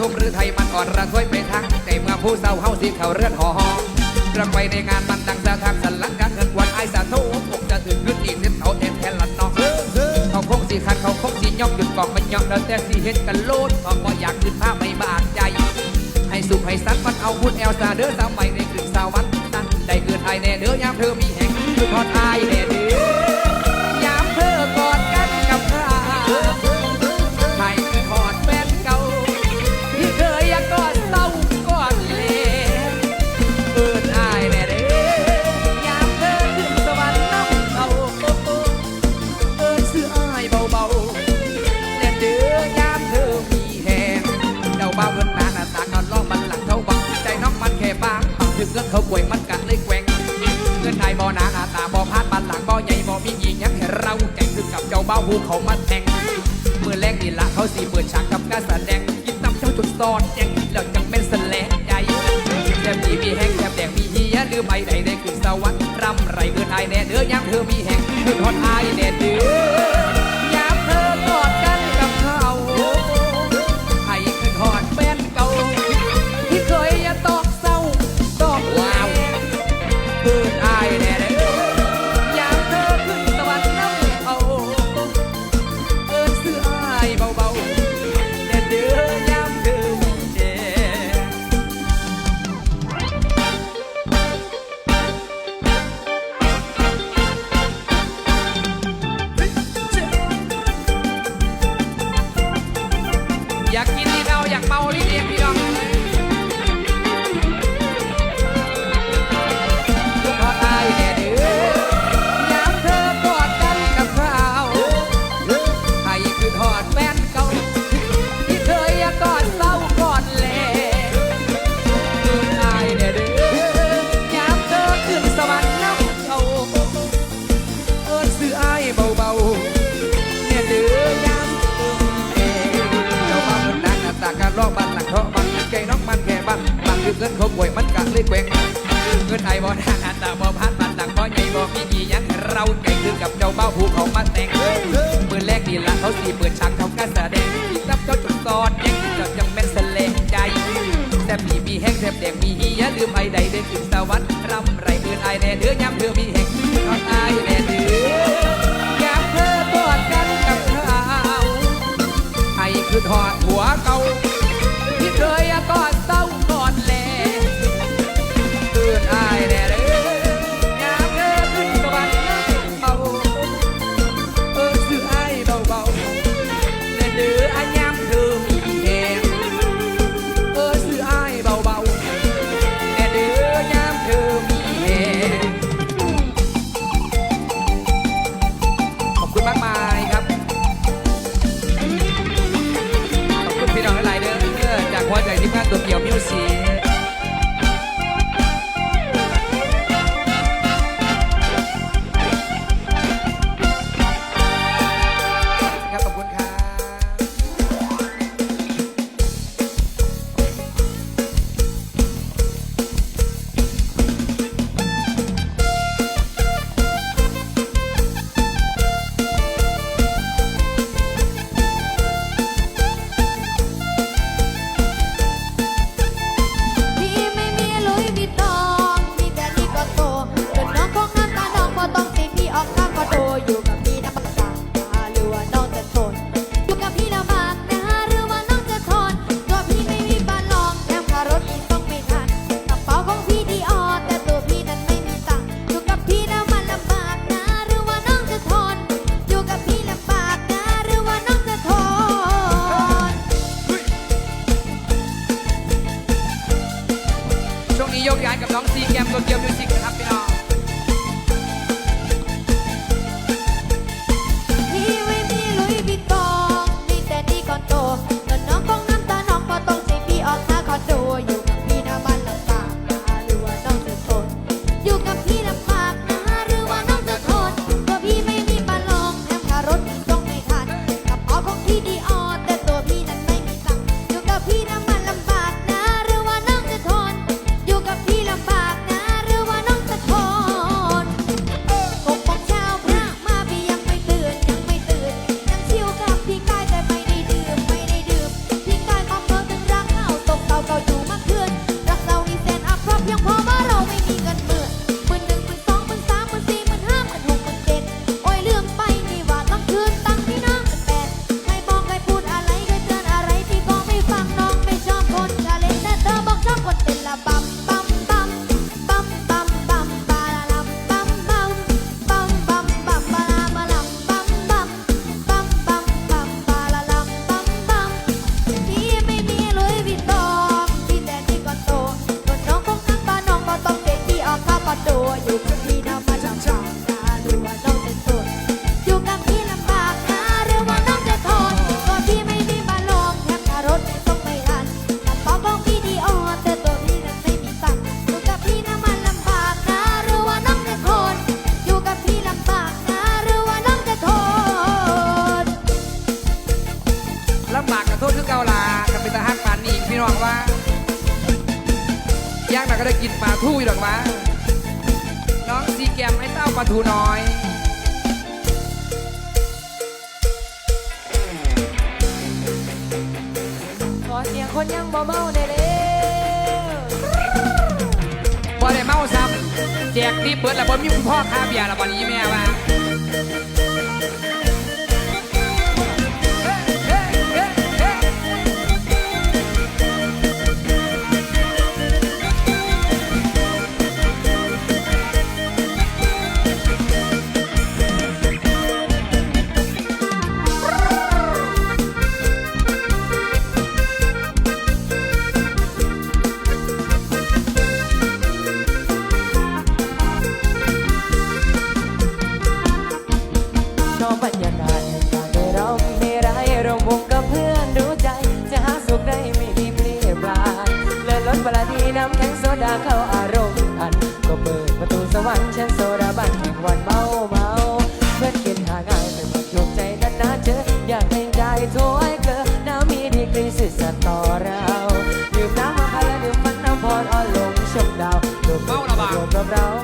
ทุมหรือไทยมันอ่อนระทวยไปทั้งแต่เมื่อผู้เศร้าเฮาสิเขาเรือนหอหอรักไปในงานมันดังสะทางสันหลังการเงินวันไอสาโทอกจะถึงขึ้นอีกเส้นเขาแทนแทนลันนองเขาคงสิคันเขาคงสิย่องหยุดกองมันย่องแล้วแต่สิเห็นกันโลดเขาก็อยากขึ้นภาพไม่บาดใจ ให้สุขให้สันมันเอาพุดแอลซาเด้อสาวใหม่ในกึ่งสาววันนั้นได้เกิดไอแน่เด้อยามเธอมีแห่งคือทอดไอายแน่างบางถึงเงินเขาป่วยมันกัดเลยแกว่งเงินไทยบ่หนาหน้าตาบ่พาดบันหลังบ่ใหญ่บ่มีหญิงยังให้เราแก่งถึงกับเจ้าบ้าหูเขามาแทงเมื่อแรกนี่ละเขาสีเปิดฉากกับการแสดงกินน้ำเจ้าจุดซ่อนแจ้งแล้วจังเป็นแสลงใจแทบมีมีแห้งแทบแดงมีเฮียหรือไม่ได้ได้ขึ้นสวรรค์รำไรเงินไอายแน่เด้อยามเธอมีแห้งคือทอดไอายแน่เด้อ เงินไอ้บ่หน้าหน้าตาบ่พัดบ้านหลังบ่ใหญ่บ่มีอียังเราใจคือกับเจ้าบ้าหูเขามาแต่งมือแรกนี่ละเขาสีเปิดฉากเขาการแสดงที่รับเจ้าจุดซอนยังกินจดยังแม่นแสลงใจแต่มีมีแห้งแทบแดงมีเฮียลืมไอ้ใดได้ขึ้นสวรรค์รำไรเงินไอ้แน่เดือยามเธอมีแห้งนอนไอ้แน่เดือยามเธอกอดกันกับเขาให้คือทอดหัวเก่าที่เคยกอด 2 4แกมก็เกียวมิวสิก ทูอยู่หรอกวะน้องซีแกมให้เต้าปลาทูน้อยขอเสียงคนยังบ่เมาได้เลยบ่ได้เมาซ้ำแจกที่เบิดแล้วบ่มีคุณพ่อคาเบียร์แล้วบ่นี้แม่ว่า ชมดาวโดดเด่นโดดเรา